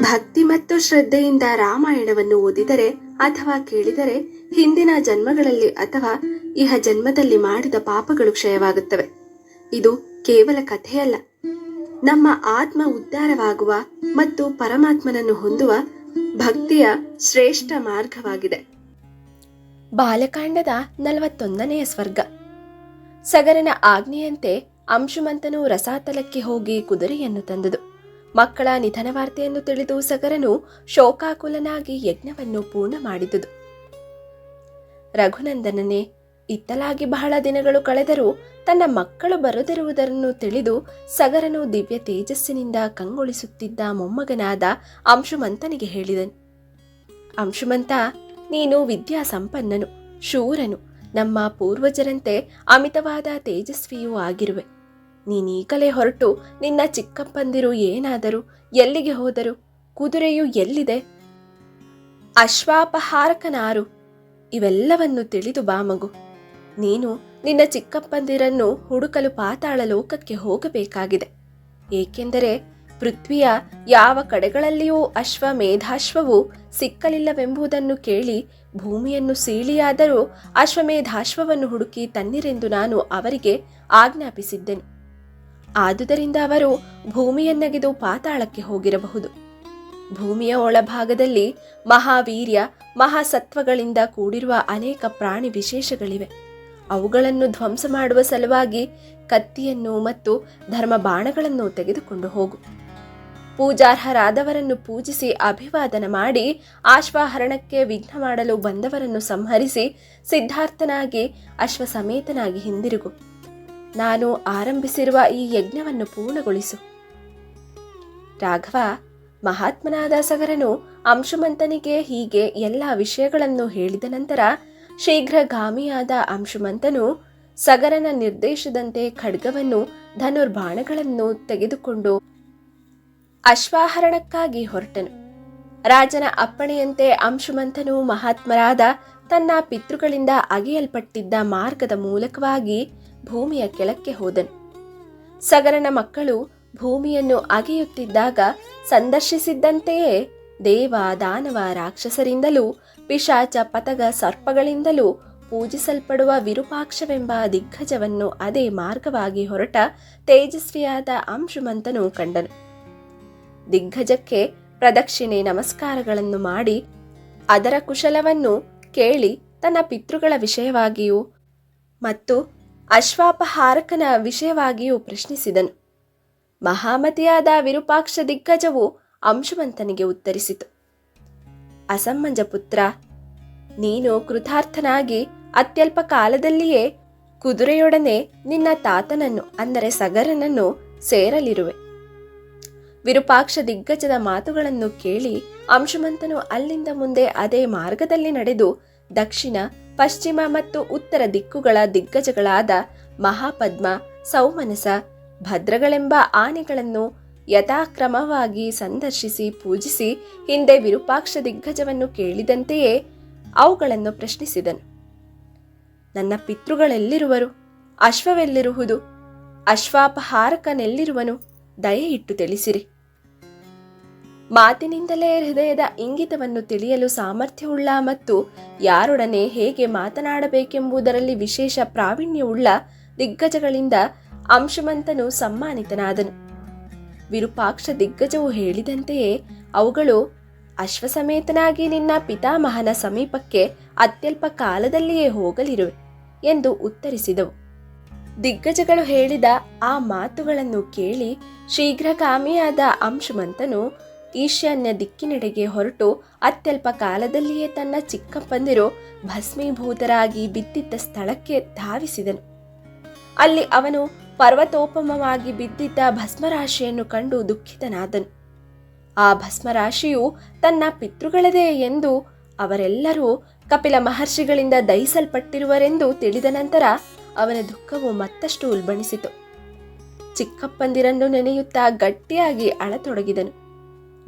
ಭಕ್ತಿ ಮತ್ತು ಶ್ರದ್ಧೆಯಿಂದ ರಾಮಾಯಣವನ್ನು ಓದಿದರೆ ಅಥವಾ ಕೇಳಿದರೆ ಹಿಂದಿನ ಜನ್ಮಗಳಲ್ಲಿ ಅಥವಾ ಇಹ ಜನ್ಮದಲ್ಲಿ ಮಾಡಿದ ಪಾಪಗಳು ಕ್ಷಯವಾಗುತ್ತವೆ. ಇದು ಕೇವಲ ಕಥೆಯಲ್ಲ. ನಮ್ಮ ಆತ್ಮ ಉದ್ಧಾರವಾಗುವ ಮತ್ತು ಪರಮಾತ್ಮನನ್ನು ಹೊಂದುವ ಭಕ್ತಿಯ ಶ್ರೇಷ್ಠ ಮಾರ್ಗವಾಗಿದೆ. ಬಾಲಕಾಂಡದ ನಲವತ್ತೊಂದನೆಯ ಸ್ವರ್ಗ. ಸಗರನ ಆಜ್ಞೆಯಂತೆ ಅಂಶುಮಂತನು ರಸಾತಲಕ್ಕೆ ಹೋಗಿ ಕುದುರೆಯನ್ನು ತಂದುದು ಮಕ್ಕಳ ನಿಧನವಾರ್ತೆಯನ್ನು ತಿಳಿದು ಸಗರನು ಶೋಕಾಕುಲನಾಗಿ ಯಜ್ಞವನ್ನು ಪೂರ್ಣ ಮಾಡಿದುದು. ರಘುನಂದನನೇ ಇತ್ತಲಾಗಿ ಬಹಳ ದಿನಗಳು ಕಳೆದರೂ ತನ್ನ ಮಕ್ಕಳು ಬರದಿರುವುದನ್ನು ತಿಳಿದು ಸಗರನು ದಿವ್ಯ ತೇಜಸ್ಸಿನಿಂದ ಕಂಗೊಳಿಸುತ್ತಿದ್ದ ಮೊಮ್ಮಗನಾದ ಅಂಶುಮಂತನಿಗೆ ಹೇಳಿದನು. ಅಂಶುಮಂತ, ನೀನು ವಿದ್ಯಾ ಸಂಪನ್ನನು ಶೂರನು. ನಮ್ಮ ಪೂರ್ವಜರಂತೆ ಅಮಿತವಾದ ತೇಜಸ್ವಿಯೂ ಆಗಿರುವೆ. ನೀನೀಗಲೇ ಹೊರಟು ನಿನ್ನ ಚಿಕ್ಕಪ್ಪಂದಿರು ಏನಾದರೂ? ಎಲ್ಲಿಗೆ ಹೋದರು? ಕುದುರೆಯು ಎಲ್ಲಿದೆ? ಅಶ್ವಾಪಹಾರಕನಾರು. ಇವೆಲ್ಲವನ್ನು ತಿಳಿದು ಬಾ ಮಗು. ನೀನು ನಿನ್ನ ಚಿಕ್ಕಪ್ಪಂದಿರನ್ನು ಹುಡುಕಲು ಪಾತಾಳ ಲೋಕಕ್ಕೆ ಹೋಗಬೇಕಾಗಿದೆ. ಏಕೆಂದರೆ ಪೃಥ್ವಿಯ ಯಾವ ಕಡೆಗಳಲ್ಲಿಯೂ ಅಶ್ವಮೇಧಾಶ್ವವು ಸಿಕ್ಕಲಿಲ್ಲವೆಂಬುದನ್ನು ಕೇಳಿ ಭೂಮಿಯನ್ನು ಸೀಳಿಯಾದರೂ ಅಶ್ವಮೇಧಾಶ್ವವನ್ನು ಹುಡುಕಿ ತನ್ನಿರೆಂದು ನಾನು ಅವರಿಗೆ ಆಜ್ಞಾಪಿಸಿದ್ದೆನು. ಆದುದರಿಂದ ಅವರು ಭೂಮಿಯನ್ನಗೆದು ಪಾತಾಳಕ್ಕೆ ಹೋಗಿರಬಹುದು. ಭೂಮಿಯ ಒಳಭಾಗದಲ್ಲಿ ಮಹಾವೀರ್ಯ, ಮಹಾಸತ್ವಗಳಿಂದ ಕೂಡಿರುವ ಅನೇಕ ಪ್ರಾಣಿ ವಿಶೇಷಗಳಿವೆ. ಅವುಗಳನ್ನು ಧ್ವಂಸ ಮಾಡುವ ಸಲುವಾಗಿ ಕತ್ತಿಯನ್ನು ಮತ್ತು ಧರ್ಮ ಬಾಣಗಳನ್ನು ತೆಗೆದುಕೊಂಡು ಹೋಗು. ಪೂಜಾರ್ಹರಾದವರನ್ನು ಪೂಜಿಸಿ ಅಭಿವಾದನ ಮಾಡಿ ಆಶ್ವಾಹರಣಕ್ಕೆ ವಿಘ್ನ ಮಾಡಲು ಬಂದವರನ್ನು ಸಂಹರಿಸಿ ಸಿದ್ಧಾರ್ಥನಾಗಿ ಅಶ್ವಸಮೇತನಾಗಿ ಹಿಂದಿರುಗು. ನಾನು ಆರಂಭಿಸಿರುವ ಈ ಯಜ್ಞವನ್ನು ಪೂರ್ಣಗೊಳಿಸು. ರಾಘವ, ಮಹಾತ್ಮನಾದ ಸಗರನು ಅಂಶುಮಂತನಿಗೆ ಹೀಗೆ ಎಲ್ಲ ವಿಷಯಗಳನ್ನು ಹೇಳಿದ ನಂತರ ಶೀಘ್ರಗಾಮಿಯಾದ ಅಂಶುಮಂತನು ಸಗರನ ನಿರ್ದೇಶದಂತೆ ಖಡ್ಗವನ್ನು, ಧನುರ್ಬಾಣಗಳನ್ನು ತೆಗೆದುಕೊಂಡು ಅಶ್ವಾಹರಣಕ್ಕಾಗಿ ಹೊರಟನು. ರಾಜನ ಅಪ್ಪಣೆಯಂತೆ ಅಂಶುಮಂತನು ಮಹಾತ್ಮರಾದ ತನ್ನ ಪಿತೃಗಳಿಂದ ಅಗೆಯಲ್ಪಟ್ಟಿದ್ದ ಮಾರ್ಗದ ಮೂಲಕವಾಗಿ ಭೂಮಿಯ ಕೆಳಕ್ಕೆ ಹೋದನು. ಸಗರನ ಮಕ್ಕಳು ಭೂಮಿಯನ್ನು ಅಗೆಯುತ್ತಿದ್ದಾಗ ಸಂದರ್ಶಿಸಿದ್ದಂತೆಯೇ ದೇವ ದಾನವ ರಾಕ್ಷಸರಿಂದಲೂ ಪಿಶಾಚ ಪತಗ ಸರ್ಪಗಳಿಂದಲೂ ಪೂಜಿಸಲ್ಪಡುವ ವಿರೂಪಾಕ್ಷವೆಂಬ ದಿಗ್ಗಜವನ್ನು ಅದೇ ಮಾರ್ಗವಾಗಿ ಹೊರಟ ತೇಜಸ್ವಿಯಾದ ಅಂಶುಮಂತನು ಕಂಡನು. ದಿಗ್ಗಜಕ್ಕೆ ಪ್ರದಕ್ಷಿಣೆ ನಮಸ್ಕಾರಗಳನ್ನು ಮಾಡಿ ಅದರ ಕುಶಲವನ್ನು ಕೇಳಿ ತನ್ನ ಪಿತೃಗಳ ವಿಷಯವಾಗಿಯೂ ಮತ್ತು ಅಶ್ವಾಪಹಾರಕನ ವಿಷಯವಾಗಿಯೂ ಪ್ರಶ್ನಿಸಿದನು. ಮಹಾಮತಿಯಾದ ವಿರೂಪಾಕ್ಷ ದಿಗ್ಗಜವು ಅಂಶುವಂತನಿಗೆ ಉತ್ತರಿಸಿತು. ಅಸಮ್ಮಂಜ ಪುತ್ರ, ನೀನು ಕೃತಾರ್ಥನಾಗಿ ಅತ್ಯಲ್ಪ ಕಾಲದಲ್ಲಿಯೇ ಕುದುರೆಯೊಡನೆ ನಿನ್ನ ತಾತನನ್ನು, ಅಂದರೆ ಸಗರನನ್ನು ಸೇರಲಿರುವೆ ವಿರೂಪಾಕ್ಷ ದಿಗ್ಗಜದ ಮಾತುಗಳನ್ನು ಕೇಳಿ ಅಂಶುಮಂತನು ಅಲ್ಲಿಂದ ಮುಂದೆ ಅದೇ ಮಾರ್ಗದಲ್ಲಿ ನಡೆದು ದಕ್ಷಿಣ ಪಶ್ಚಿಮ ಮತ್ತು ಉತ್ತರ ದಿಕ್ಕುಗಳ ದಿಗ್ಗಜಗಳಾದ ಮಹಾಪದ್ಮ, ಸೌಮನಸ, ಭದ್ರಗಳೆಂಬ ಆನೆಗಳನ್ನು ಯಥಾಕ್ರಮವಾಗಿ ಸಂದರ್ಶಿಸಿ ಪೂಜಿಸಿ ಹಿಂದೆ ವಿರೂಪಾಕ್ಷ ದಿಗ್ಗಜವನ್ನು ಕೇಳಿದಂತೆಯೇ ಅವುಗಳನ್ನು ಪ್ರಶ್ನಿಸಿದನು. ನನ್ನ ಪಿತೃಗಳೆಲ್ಲಿರುವರು? ಅಶ್ವವೆಲ್ಲಿರುವುದು? ಅಶ್ವಾಪಹಾರಕನೆಲ್ಲಿರುವನು? ದಯೆ ಇಟ್ಟು ತಿಳಿಸಿರಿ. ಮಾತಿನಿಂದಲೇ ಹೃದಯದ ಇಂಗಿತವನ್ನು ತಿಳಿಯಲು ಸಾಮರ್ಥ್ಯವುಳ್ಳ ಮತ್ತು ಯಾರೊಡನೆ ಹೇಗೆ ಮಾತನಾಡಬೇಕೆಂಬುದರಲ್ಲಿ ವಿಶೇಷ ಪ್ರಾವೀಣ್ಯವುಳ್ಳ ದಿಗ್ಗಜಗಳಿಂದ ಅಂಶಮಂತನು ಸಮ್ಮಾನಿತನಾದನು. ವಿರೂಪಾಕ್ಷ ದಿಗ್ಗಜವು ಹೇಳಿದಂತೆಯೇ ಅವುಗಳು ಅಶ್ವಸಮೇತನಾಗಿ ನಿನ್ನ ಪಿತಾಮಹನ ಸಮೀಪಕ್ಕೆ ಅತ್ಯಲ್ಪ ಕಾಲದಲ್ಲಿಯೇ ಹೋಗಲಿರುವೆ ಎಂದು ಉತ್ತರಿಸಿದವು. ದಿಗ್ಗಜಗಳು ಹೇಳಿದ ಆ ಮಾತುಗಳನ್ನು ಕೇಳಿ ಶೀಘ್ರಕಾಮಿಯಾದ ಅಂಶುಮಂತನು ಈಶಾನ್ಯ ದಿಕ್ಕಿನೆಡೆಗೆ ಹೊರಟು ಅತ್ಯಲ್ಪ ಕಾಲದಲ್ಲಿಯೇ ತನ್ನ ಚಿಕ್ಕಪ್ಪಂದಿರು ಭಸ್ಮೀಭೂತರಾಗಿ ಬಿದ್ದಿದ್ದ ಸ್ಥಳಕ್ಕೆ ಧಾವಿಸಿದನು. ಅಲ್ಲಿ ಅವನು ಪರ್ವತೋಪಮವಾಗಿ ಬಿದ್ದಿದ್ದ ಭಸ್ಮರಾಶಿಯನ್ನು ಕಂಡು ದುಃಖಿತನಾದನು. ಆ ಭಸ್ಮರಾಶಿಯು ತನ್ನ ಪಿತೃಗಳದೇ ಎಂದು ಅವರೆಲ್ಲರೂ ಕಪಿಲ ಮಹರ್ಷಿಗಳಿಂದ ದಹಿಸಲ್ಪಟ್ಟಿರುವರೆಂದು ತಿಳಿದ ನಂತರ ಅವನ ದುಃಖವು ಮತ್ತಷ್ಟು ಉಲ್ಬಣಿಸಿತು. ಚಿಕ್ಕಪ್ಪಂದಿರನ್ನು ನೆನೆಯುತ್ತಾ ಗಟ್ಟಿಯಾಗಿ ಅಳತೊಡಗಿದನು.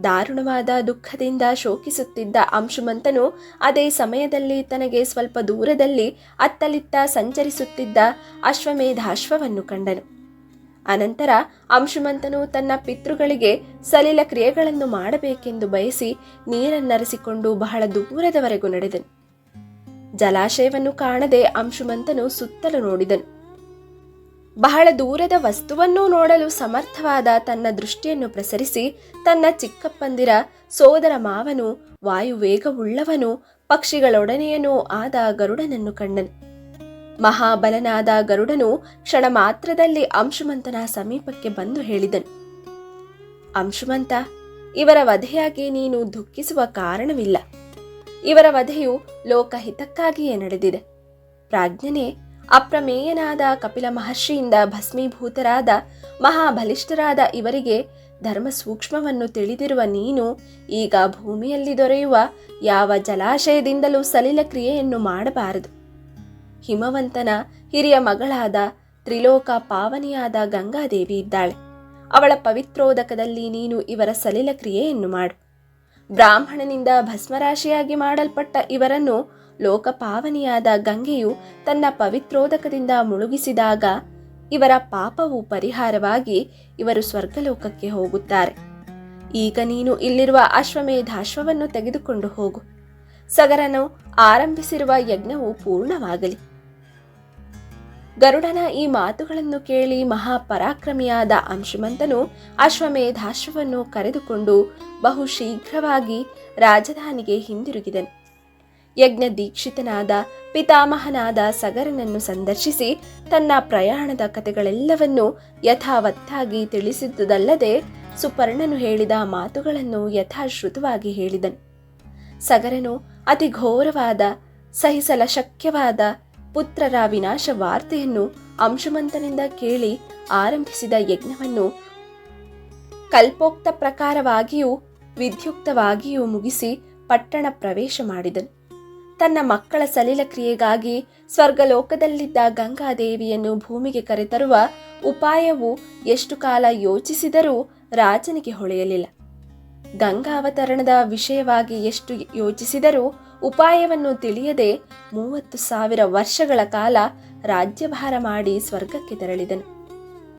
ದಾರುಣವಾದ ದುಃಖದಿಂದ ಶೋಕಿಸುತ್ತಿದ್ದ ಅಂಶುಮಂತನು ಅದೇ ಸಮಯದಲ್ಲಿ ತನಗೆ ಸ್ವಲ್ಪ ದೂರದಲ್ಲಿ ಅತ್ತಲಿತ್ತ ಸಂಚರಿಸುತ್ತಿದ್ದ ಅಶ್ವಮೇಧಾಶ್ವವನ್ನು ಕಂಡನು. ಅನಂತರ ಅಂಶುಮಂತನು ತನ್ನ ಪಿತೃಗಳಿಗೆ ಸಲಿಲ ಕ್ರಿಯೆಗಳನ್ನು ಮಾಡಬೇಕೆಂದು ಬಯಸಿ ನೀರನ್ನರಿಸಿಕೊಂಡು ಬಹಳ ದೂರದವರೆಗೂ ನಡೆದನು. ಜಲಾಶಯವನ್ನು ಕಾಣದೆ ಅಂಶುಮಂತನು ಸುತ್ತಲೂ ನೋಡಿದನು. ಬಹಳ ದೂರದ ವಸ್ತುವನ್ನೂ ನೋಡಲು ಸಮರ್ಥವಾದ ತನ್ನ ದೃಷ್ಟಿಯನ್ನು ಪ್ರಸರಿಸಿ ತನ್ನ ಚಿಕ್ಕಪ್ಪಂದಿರ ಸೋದರ ಮಾವನು, ವಾಯುವೇಗವುಳ್ಳವನು, ಪಕ್ಷಿಗಳೊಡನೆಯನೂ ಆದ ಗರುಡನನ್ನು ಕಂಡನು. ಮಹಾಬಲನಾದ ಗರುಡನು ಕ್ಷಣ ಮಾತ್ರದಲ್ಲಿ ಅಂಶುಮಂತನ ಸಮೀಪಕ್ಕೆ ಬಂದು ಹೇಳಿದನು. ಅಂಶುಮಂತ, ಇವರ ವಧೆಯಾಗಿ ನೀನು ದುಃಖಿಸುವ ಕಾರಣವಿಲ್ಲ. ಇವರ ವಧೆಯು ಲೋಕಹಿತಕ್ಕಾಗಿಯೇ ನಡೆದಿದೆ. ಪ್ರಾಜ್ಞನೆ ಅಪ್ರಮೇಯನಾದ ಕಪಿಲ ಮಹರ್ಷಿಯಿಂದ ಭಸ್ಮೀಭೂತರಾದ ಮಹಾಬಲಿಷ್ಠರಾದ ಇವರಿಗೆ ಧರ್ಮ ಸೂಕ್ಷ್ಮವನ್ನು ತಿಳಿದಿರುವ ನೀನು ಈಗ ಭೂಮಿಯಲ್ಲಿ ದೊರೆಯುವ ಯಾವ ಜಲಾಶಯದಿಂದಲೂ ಸಲಿಲ ಕ್ರಿಯೆಯನ್ನು ಮಾಡಬಾರದು. ಹಿಮವಂತನ ಹಿರಿಯ ಮಗಳಾದ ತ್ರಿಲೋಕ ಪಾವನಿಯಾದ ಗಂಗಾದೇವಿ ಇದ್ದಾಳೆ. ಅವಳ ಪವಿತ್ರೋದಕದಲ್ಲಿ ನೀನು ಇವರ ಸಲಿಲ ಕ್ರಿಯೆಯನ್ನು ಮಾಡು. ಬ್ರಾಹ್ಮಣನಿಂದ ಭಸ್ಮರಾಶಿಯಾಗಿ ಮಾಡಲ್ಪಟ್ಟ ಇವರನ್ನು ಲೋಕಪಾವನಿಯಾದ ಗಂಗೆಯು ತನ್ನ ಪವಿತ್ರೋದಕದಿಂದ ಮುಳುಗಿಸಿದಾಗ ಇವರ ಪಾಪವು ಪರಿಹಾರವಾಗಿ ಇವರು ಸ್ವರ್ಗಲೋಕಕ್ಕೆ ಹೋಗುತ್ತಾರೆ. ಈಗ ನೀನು ಇಲ್ಲಿರುವ ಅಶ್ವಮೇಧಾಶ್ವವನ್ನು ತೆಗೆದುಕೊಂಡು ಹೋಗು. ಸಗರನು ಆರಂಭಿಸಿರುವ ಯಜ್ಞವು ಪೂರ್ಣವಾಗಲಿ. ಗರುಡನ ಈ ಮಾತುಗಳನ್ನು ಕೇಳಿ ಮಹಾಪರಾಕ್ರಮಿಯಾದ ಅಂಶುಮಂತನು ಅಶ್ವಮೇಧಾಶ್ವವನ್ನು ಕರೆದುಕೊಂಡು ಬಹು ಶೀಘ್ರವಾಗಿ ರಾಜಧಾನಿಗೆ ಹಿಂದಿರುಗಿದನು. ಯಜ್ಞ ದೀಕ್ಷಿತನಾದ ಪಿತಾಮಹನಾದ ಸಗರನನ್ನು ಸಂದರ್ಶಿಸಿ ತನ್ನ ಪ್ರಯಾಣದ ಕಥೆಗಳೆಲ್ಲವನ್ನೂ ಯಥಾವತ್ತಾಗಿ ತಿಳಿಸಿದ್ದುದಲ್ಲದೆ ಸುಪರ್ಣನು ಹೇಳಿದ ಮಾತುಗಳನ್ನು ಯಥಾಶ್ರುತವಾಗಿ ಹೇಳಿದನು. ಸಗರನು ಅತಿ ಘೋರವಾದ ಸಹಿಸಲ ಶಕ್ಯವಾದ ಪುತ್ರರ ವಿನಾಶ ವಾರ್ತೆಯನ್ನು ಅಂಶುಮಂತನಿಂದ ಕೇಳಿ ಆರಂಭಿಸಿದ ಯಜ್ಞವನ್ನು ಕಲ್ಪೋಕ್ತ ಪ್ರಕಾರವಾಗಿಯೂ ವಿದ್ಯುಕ್ತವಾಗಿಯೂ ಮುಗಿಸಿ ಪಟ್ಟಣ ಪ್ರವೇಶ ಮಾಡಿದನು. ತನ್ನ ಮಕ್ಕಳ ಸಲಿಲ ಕ್ರಿಯೆಗಾಗಿ ಸ್ವರ್ಗಲೋಕದಲ್ಲಿದ್ದ ಗಂಗಾದೇವಿಯನ್ನು ಭೂಮಿಗೆ ಕರೆತರುವ ಉಪಾಯವು ಎಷ್ಟು ಕಾಲ ಯೋಚಿಸಿದರೂ ರಾಜನಿಗೆ ಹೊಳೆಯಲಿಲ್ಲ. ಗಂಗಾವತರಣದ ವಿಷಯವಾಗಿ ಎಷ್ಟು ಯೋಚಿಸಿದರೂ ಉಪಾಯವನ್ನು ತಿಳಿಯದೆ ಮೂವತ್ತು ಸಾವಿರ ವರ್ಷಗಳ ಕಾಲ ರಾಜ್ಯಭಾರ ಮಾಡಿ ಸ್ವರ್ಗಕ್ಕೆ ತೆರಳಿದನು.